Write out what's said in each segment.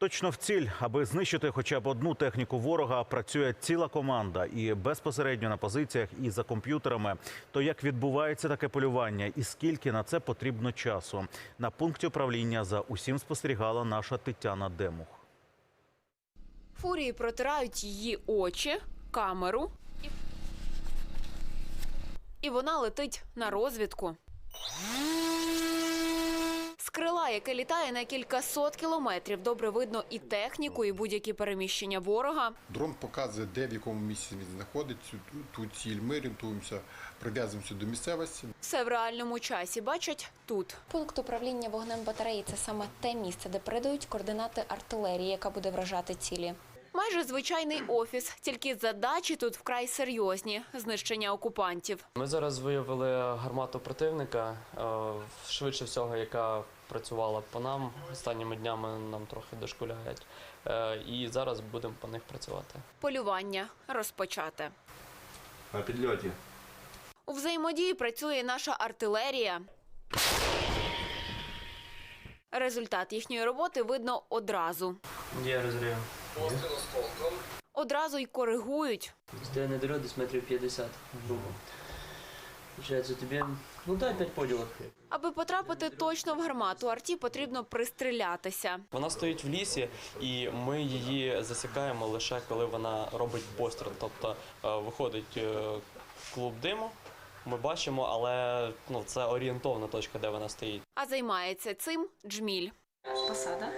Точно в ціль, аби знищити хоча б одну техніку ворога, працює ціла команда і безпосередньо на позиціях, і за комп'ютерами. То як відбувається таке полювання, і скільки на це потрібно часу? На пункті управління за усім спостерігала наша Тетяна Демух. Фурії протирають її очі, камеру, і, вона летить на розвідку. Яке літає на кількасот кілометрів, добре видно і техніку, і будь-які переміщення ворога. Дрон показує, де в якому місці він знаходиться, ту ціль. Ми орієнтуємося, прив'язуємося до місцевості. Все в реальному часі бачать тут. Пункт управління вогнем батареї це саме те місце, де передають координати артилерії, яка буде вражати цілі. Майже звичайний офіс, тільки задачі тут вкрай серйозні знищення окупантів. Ми зараз виявили гармату противника, е, швидше всього, яка працювала по нам. Останніми днями нам трохи дошкуляють. Е, І зараз будемо по них працювати. Полювання розпочате. На підльоті. У взаємодії працює наша артилерія. Результат їхньої роботи видно одразу. Є розрив. Одразу й коригують. Де недольот десь метрів 50 грубо. Получається тобі, ну дай 5 поділок. Аби потрапити точно в гармату арті, потрібно пристрілятися. Вона стоїть в лісі, і ми її засікаємо лише коли вона робить постріл. Тобто е, виходить е, клуб диму, ми бачимо, але ну, це орієнтовна точка, де вона стоїть. А займається цим джміль. Посада?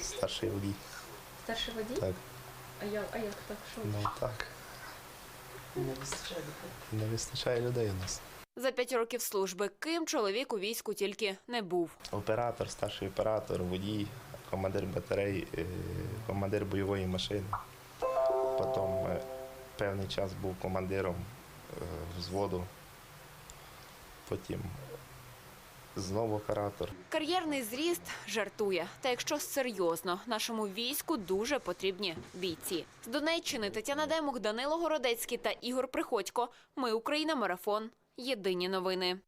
Старший водій. Старший водій? Так. А як, а як так? Що? Ну так. Не вистачає людей у нас. За п'ять років служби ким чоловік у війську тільки не був. Оператор, старший оператор, водій, командир батареї, е, командир бойової машини. Потім е, певний час був командиром е, взводу. Потім знову оператор. Кар'єрний зріст жартує. Та якщо серйозно, нашому війську дуже потрібні бійці. З Донеччини Тетяна Демок, Данило Городецький та Ігор Приходько. Ми Україна. Марафон. Єдині новини.